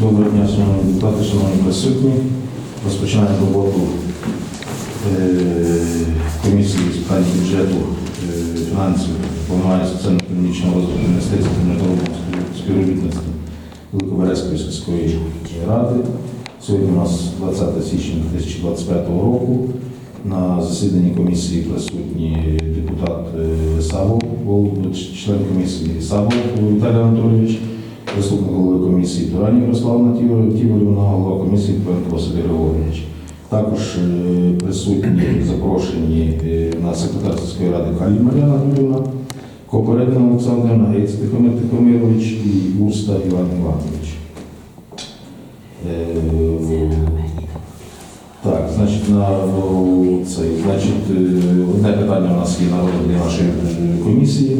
Доброго дня, шановні депутати, шановні присутні. Розпочинаємо роботу е, комісії з питань бюджету, е, фінансів, планування соціально-економічного розвитку інвестицій та міжнародного співробітництва Великоберезької сільської ради. Сьогодні у нас 20 січня 2025 року. На засіданні комісії присутні депутат е, Савов, член комісії Савов Віталій Анатолійович, заступник голови комісії Турані Ярославна Тіворівна, голова комісії Пенко Василь Григорович. Також е, присутні запрошені е, на секретар сільської ради Халі Мар'яна Юрівна, Копередна Олександрівна, Гець Тихомир Тихомирович і Уста Іван Іванович. Е, Так, значить, на цей, значить, одне питання у нас є на розгляді нашої комісії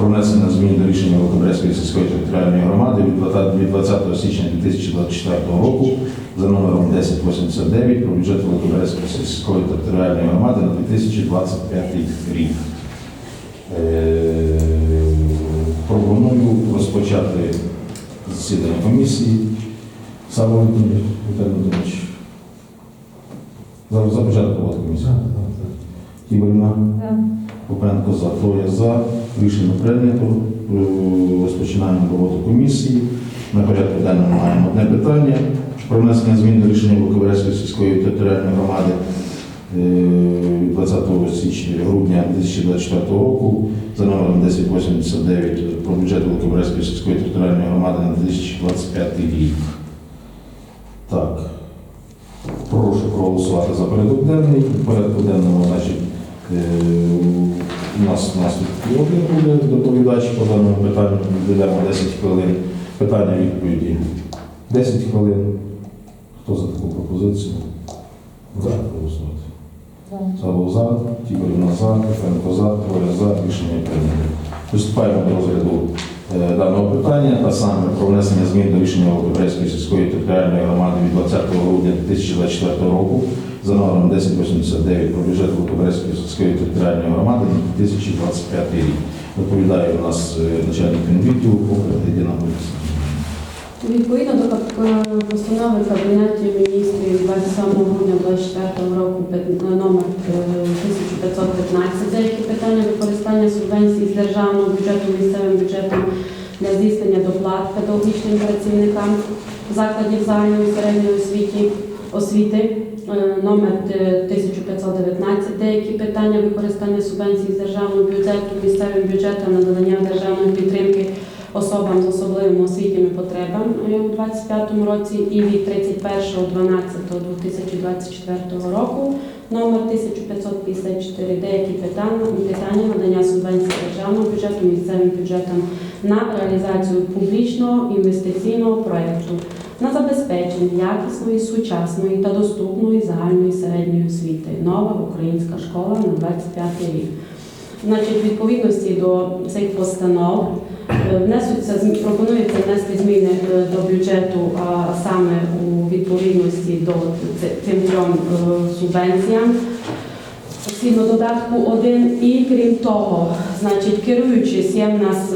про внесення змін до рішення Великобрезької сільської територіальної громади від 20 січня 2024 року за номером 1089 про бюджет Великобрезької сільської територіальної громади на 2025 рік. Е, Пропоную розпочати засідання комісії. Саме Віталій Анатолійович. За, за початок роботи комісії. Тіборівна, Попенко за, троє за. Рішення прийнято. Е, Розпочинаємо роботу комісії. На порядку денному маємо одне питання про внесення змін до рішення Великобрезької сільської територіальної громади е, 20 січня грудня 2024 року за номером 1089 про бюджет Великобрезької сільської територіальної громади на 2025 рік. Так. Прошу проголосувати за порядок денний. Порядку денному, значить, е, у нас, у нас тут один буде доповідач по даному питанню. Віддаємо 10 хвилин. Питання відповіді. 10 хвилин. Хто за таку пропозицію? За проголосувати. Савол за, Тігорівна за, Франко за, Троє за, рішення прийнято. Приступаємо до розгляду е, даного питання, та саме про внесення змін до рішення Великобрезької сільської територіальної громади від 20 грудня 2024 року за номером 1089 про бюджет Великобрезької сільської територіальної громади на 2025 рік. Доповідає у нас е, начальник відділу Єдина Олександровна. Відповідно до е, постанови Кабінету міністрів 27 грудня 2024 року номер е, 1515 деякі питання використання субвенцій з державного бюджету місцевим бюджетом для здійснення доплат педагогічним працівникам закладів загальної середньої освіті освіти. Е, Номер е, 1519 деякі питання використання субвенцій з державного бюджету місцевим бюджетом на надання державної підтримки особам з особливими освітніми потребами у 2025 році і від 31.12.2024 року. Номер 1554 деякі питання, питання надання субвенцій державного бюджету місцевим бюджетам на реалізацію публічного інвестиційного проєкту на забезпечення якісної, сучасної та доступної загальної середньої освіти. Нова українська школа на 25 рік. Значить, в відповідності до цих постанов е, внесуться пропонується внести зміни е, до бюджету, а саме у відповідності до цим трьом е, субвенціям. Згідно додатку 1. І крім того, значить, керуючись, є в нас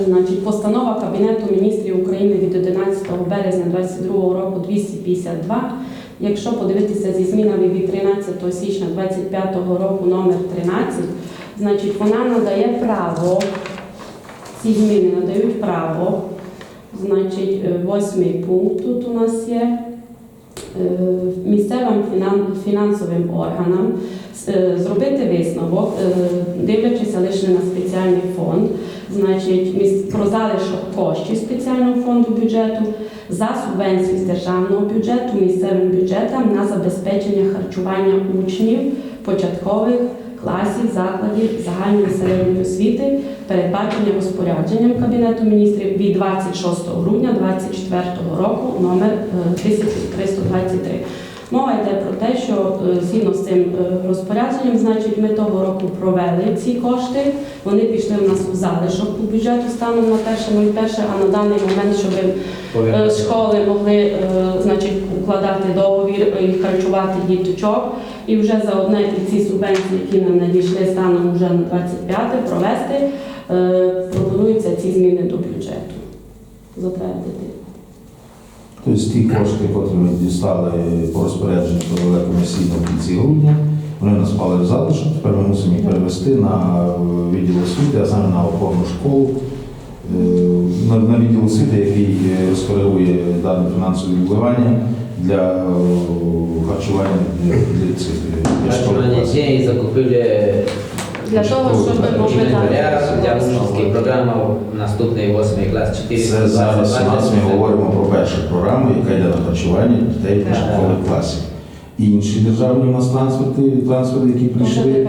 значить, постанова Кабінету міністрів України від 11 березня 2022 року 252. Якщо подивитися зі змінами від 13 січня 2025 року номер 13, значить вона надає право, ці зміни надають право, значить, е, восьмий пункт тут у нас є. е, Місцевим фінансовим органам е, зробити висновок, дивлячися лише на спеціальний фонд, значить про залишок коштів спеціального фонду бюджету за субвенцію з державного бюджету місцевим бюджетам на забезпечення харчування учнів початкових класів закладів загальної середньої освіти, передбачення розпорядженням Кабінету міністрів від 26 грудня 2024 року номер е, 1323. Мова йде про те, що е, згідно з цим е, розпорядженням, значить, ми того року провели ці кошти. Вони пішли в нас у залишок по бюджету станом на 1.01, а на даний момент, щоб Е, школи могли значить, укладати договір і харчувати діточок. І вже за одне і ці субвенції, які нам надійшли станом вже на 25 провести, пропонуються ці зміни до бюджету. Затвердити. Тобто ті кошти, які ми дістали по розпорядженню провели комісійно в кінці грудня, вони у нас впали в залишок, тепер ми мусимо їх перевести на е, відділ освіти, а саме на опорну школу, е, на, відділ освіти, який е, розкоригує дане фінансове вливання для харчування для, цих школи. Harčovanie dní zakúpili Для того, щоб дати. учнівських наступний 8 клас 4 Це зараз нас ми говоримо про першу програму, яка йде на харчування дітей Так, початкових так. класів. Інші державні у нас трансферти, трансферти, які прийшли,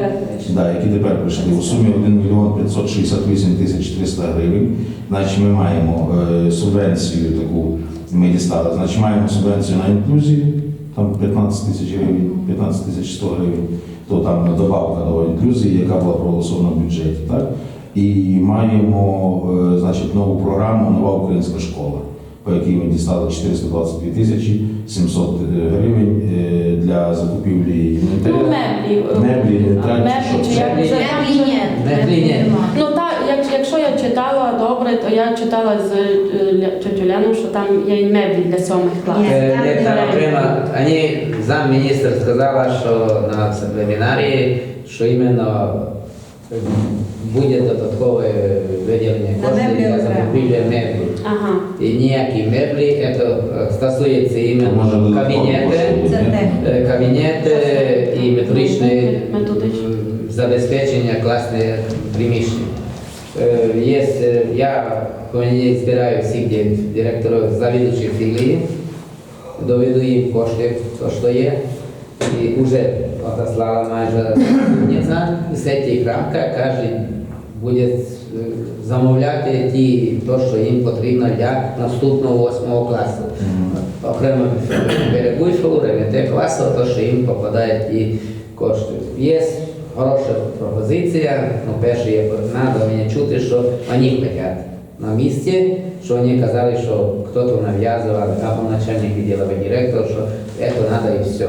да, які тепер прийшли у сумі 1 мільйон 568 тисяч 300 гривень. Значить, ми маємо е, субвенцію таку, ми дістали, значить, маємо субвенцію на інклюзію, там 15 тисяч гривень, 15 тисяч 100 гривень, то там добавка до інклюзії, яка була проголосована в бюджеті. Так? І маємо е, значить, нову програму Нова українська школа, по якій ми дістали 422 тисячі 700 гривень е, для закупівлі Ну, меблі. е, Меблі, Меблі, що чи це? як вже там Меблі вже- ні. Меблі якщо я читала добре, то я читала з е, Ля- тьотю Леною, що там є і меблі для сьомих класів. Ні. Не там ані замміністр сказала, що на семінарі, що іменно буде додаткове виділення коштів для закупівлі меблів. Ага. І ніякі меблі, це е, стосується іменно кабінети, е, кабінети і методичне Методичне. забезпечення класних приміщень. Е, Є, е, я збираю всіх директорів завідуючих філії, доведу їм кошти, то що є, і вже отослала майже заступниця, і з цих рамках кожен буде е, замовляти ті, то, що їм потрібно для наступного восьмого класу. Окремо берегу школу, РВТ класу, то, що їм попадають ті кошти. Є хороша пропозиція, ну, перше є треба мені чути, що вони хочуть на місці, що вони казали, що хтось нав'язував, або начальник відділу, або директор, що це треба і все.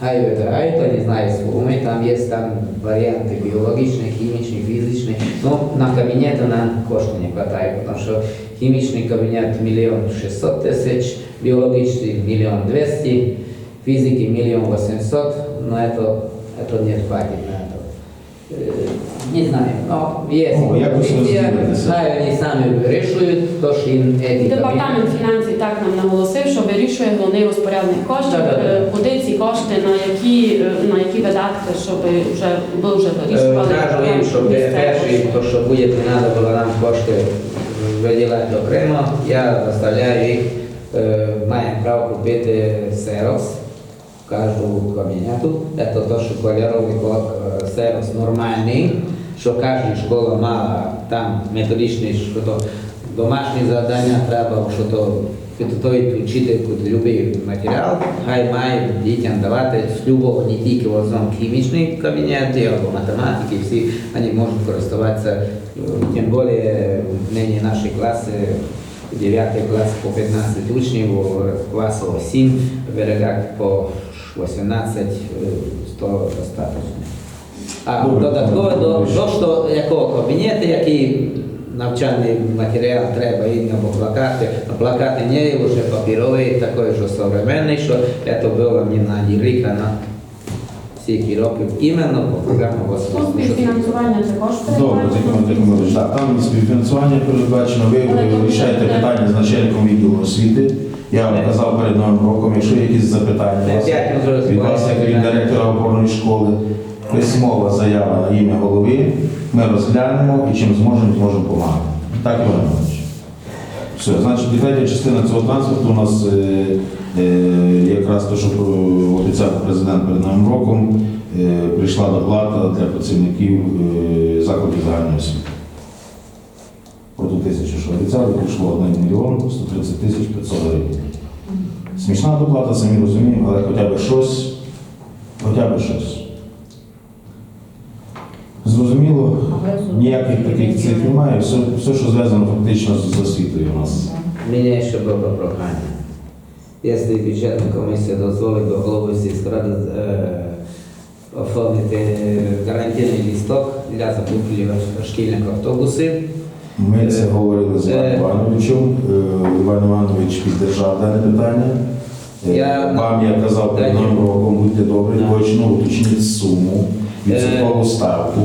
Хай вибирають, вони знають суми, там є там варіанти біологічні, хімічні, фізичні. Ну, на кабінети нам коштів не вистачає, тому що хімічний кабінет мільйон 600 тисяч, біологічний мільйон 200, фізики мільйон 800, но это, это не хватит на это. Е, Не знаю, но есть Ну, якось комиссия, розділитися. хай вони самі вирішують, то що їм еті Департамент фінансів так нам наголосив, що вирішує головний розпорядник коштів, Так, так. е, куди ці кошти, на які, е, на які видатки, щоб вже ви вже вирішували. Кажу їм, що місцеві перший, то що буде, треба було нам кошти виділяти окремо, я заставляю їх, е, маємо право купити серос, кажу кабінету, це то, що кольоровий е, серос нормальний, що кожна школа мала там методичний, що то домашні завдання треба, що то підготовити вчительку будь-який матеріал, хай має дітям давати з любого, не тільки в основному хімічний кабінет, або математики, всі вони можуть користуватися, е, тим більше нині наші класи 9 клас по 15 учнів, класу 7, в берегах по 18, е, 100 достатньо. А Добре. додатково до, до що, якого кабінету, який навчальний матеріал треба і або плакати. Но плакати не є вже паперові, такий що современний, що це було мені на рік на стільки років іменно по Ну, 80. співфінансування також Добре, передбачено. Так, там співфінансування передбачено, ви Але е, тут рішаєте вже- питання з начальником відділу освіти. Я вам казав перед новим роком, якщо є якісь запитання вас, від вас, як від директора опорної школи, письмова заява на ім'я голови, ми розглянемо і чим зможемо, зможемо допомагати. Так, Іван Іванович? Все, значить, третя частина цього транспорту у нас е, е, якраз те, що е, обіцяв президент перед новим роком, е, прийшла доплата для працівників е, закладів загальної освіти. Про ту тисячу, що обіцяли, прийшло 1 мільйон 130 тисяч 500 гривень. Смішна доплата, самі розуміємо, але хоча б щось, хоча б щось. Зрозуміло, ніяких таких цифр немає, все, все що зв'язано фактично з освітою у нас. Мені ще було прохання. Якщо бюджетна комісія дозволить до голови сільськради е, оформити гарантійний лісток для закупівлі шкільних автобусів, Ми це говорили з Іваном Е. Івановичем. Е, Іван Іванович піддержав дане питання. Е, Я- Вам я казав перед новим роком, будьте добрі, точно уточніть суму, відсоткову ставку.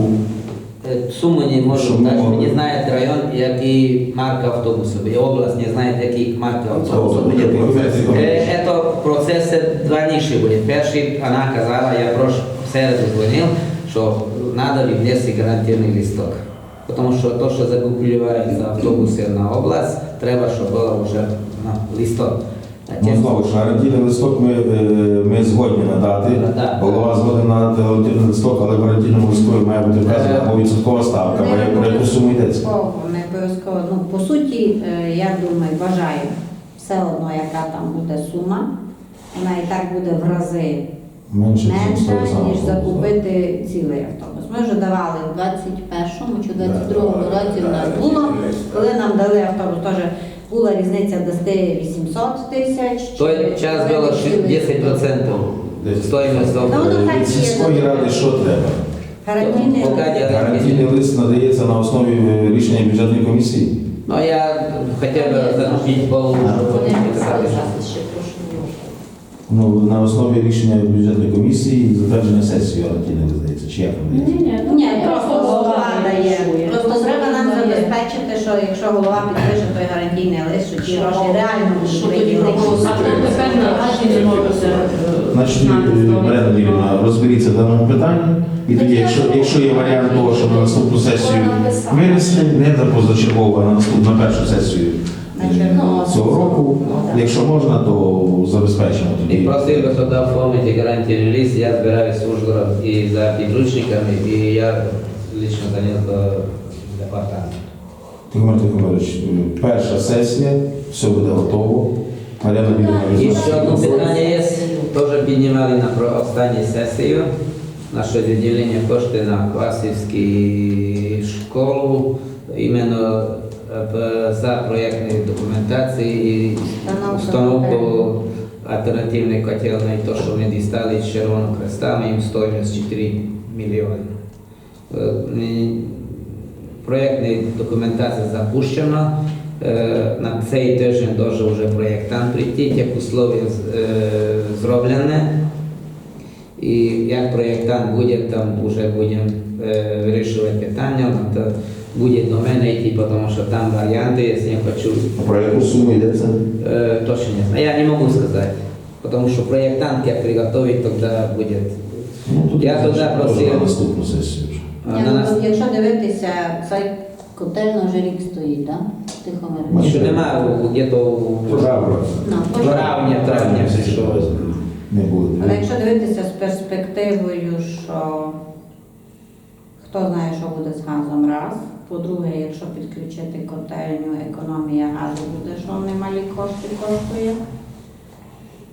Суму не можу дати, можна? не знає район, який марка автобусу, і область не знає, який марка автобусу. Добре, буде. добре, добре. Е, Ето процес два ніші буде. Перший, вона казала, я прош середу дзвонив, що треба віднести гарантійний листок. Тому що то, що закупляють за автобуси на область, треба, щоб було вже на листок. Ну, знову ж, гарантійний листок ми, е, ми згодні надати. Да. Голова згоден надати гарантійний листок, але в гарантійному листку має бути вказана Е. або відсоткова ставка, як- про яку суму йдеться. Не обов'язково. Ну, по суті, е, я думаю, вважаю, все одно, яка там буде сума, вона і так буде в рази Менше, менша, ніж закупити цілий автобус. Ми вже давали в 21-му чи 22-му році в нас було. Коли нам дали автобус, теж була різниця дасти 800 тисяч. Той час було 10% Десять. стоїмость Ну. Від сільської ради що треба? Гарантійний лист. Гарантійний лист надається на основі рішення бюджетної комісії. Ну, я хотів би закупити пол. Ну, на основі рішення бюджетної комісії і затвердження сесії гарантійний лист дається. Чи як він Ні, ні, Ні, просто голова дає. Просто треба нам забезпечити, що якщо голова підпише той гарантійний лист, що ті гроші реально будуть виділені. Ну, тепер наразі не можете Значить, е, Марина розберіться в даному питанні. І тоді, якщо, якщо є варіант того, що на наступну сесію винесли, не за позачергову, а на наступну на першу сесію На. Цього року, Ну, якщо можна, то забезпечимо І просив би туди оформити гарантійний лист, я збираюсь в Ужгород і за підручниками, і я лично зайняв до департаменту. Тихомир Тихомирович, перша сесія, все буде готово. Марина Лілівна І ще одне питання є, теж піднімали на останню сесію. Наше відділення кошти на Квасівську школу, іменно за проєктні документації і установку альтернативної котельної, то, що ми дістали з Червоного Хреста, ми їм стоїмость 4 мільйони. Е, Проєктна документація запущена. Е, На цей тиждень дуже вже проєктант прийти, як условия е, зроблене. І як проєктант буде, там вже будемо е, вирішувати питання, то буде до мене йти, тому що там варіанти, якщо я хочу Про яку суму йдеться? Э, точно не знаю. Я не могу сказать. Потому что проектант как приготовить, тогда будет. Ну, тоді, Я туди просив. на наступну сесію вже. А на нас Якщо дивитися, цей котельно вже рік стоїть, так? Тихо Ми еще нема где-то Правда. Ну, травня, травня прийшов. Не буде. Але якщо дивитися з перспективою, що хто знає, що буде з газом раз. По-друге, якщо підключити котельню, економія газу буде, що немалі кошти коштує.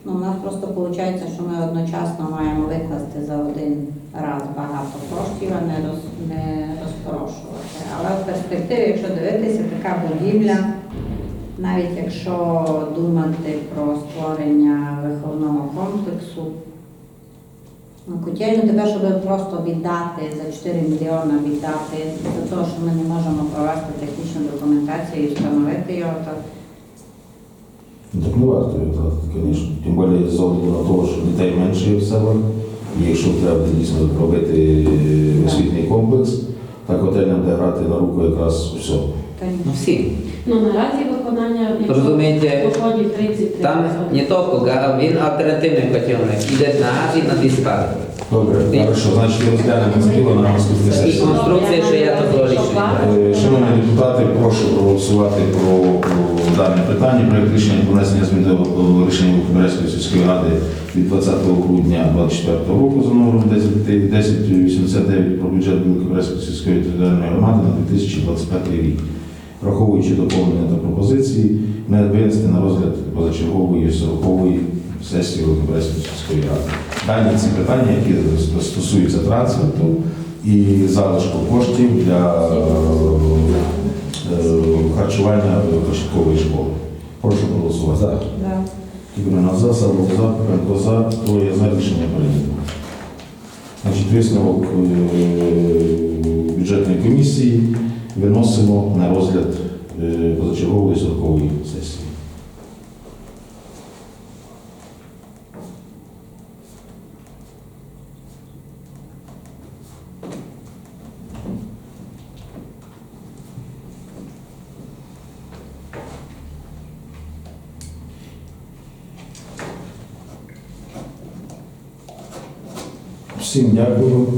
Ну, у нас просто виходить, що ми одночасно маємо викласти за один раз багато коштів, а не, роз, не розпорошувати. Але в перспективі, якщо дивитися, така будівля, навіть якщо думати про створення виховного комплексу, ну, котельню тебе, щоб просто віддати за 4 мільйони віддати за те, що ми не можемо провести технічну документацію і встановити його, то Ну, Так не варто його звісно. Тим більше з огляду на те, що дітей менше в селах. І якщо треба дійсно робити е, освітній комплекс, так готель нам буде грати на руку якраз все. Ну всі. Ну, наразі виконання Розумієте, доходів 30 Там не тільки га- він альтернативний котельник, іде на газ і на диспар. Добре, хорошо, значить розглянемо це діло на наступній І сесії. конструкція ще я то рішення. Е, Шановні депутати, прошу проголосувати про, про дане питання. Проект рішення про внесення змін до рішення Великобрезької сільської ради від 20 грудня 2024 року за номером 10 1089 про бюджет Великобрезької сільської територіальної громади на 2025 рік. Враховуючи доповнення та пропозиції, не винести на розгляд позачергової 40-ї сесії Великобрезької сільської ради. Дані ці питання, які стосуються транспорту і залишку коштів для е, харчування початкової школи. Прошу проголосувати. За. Да. Тільки за, Савлов за, Пенко за, троє за рішення прийнято. Значить, висновок е, бюджетної комісії. Виносимо на розгляд е, позачергової срокової сесії. Всім дякую.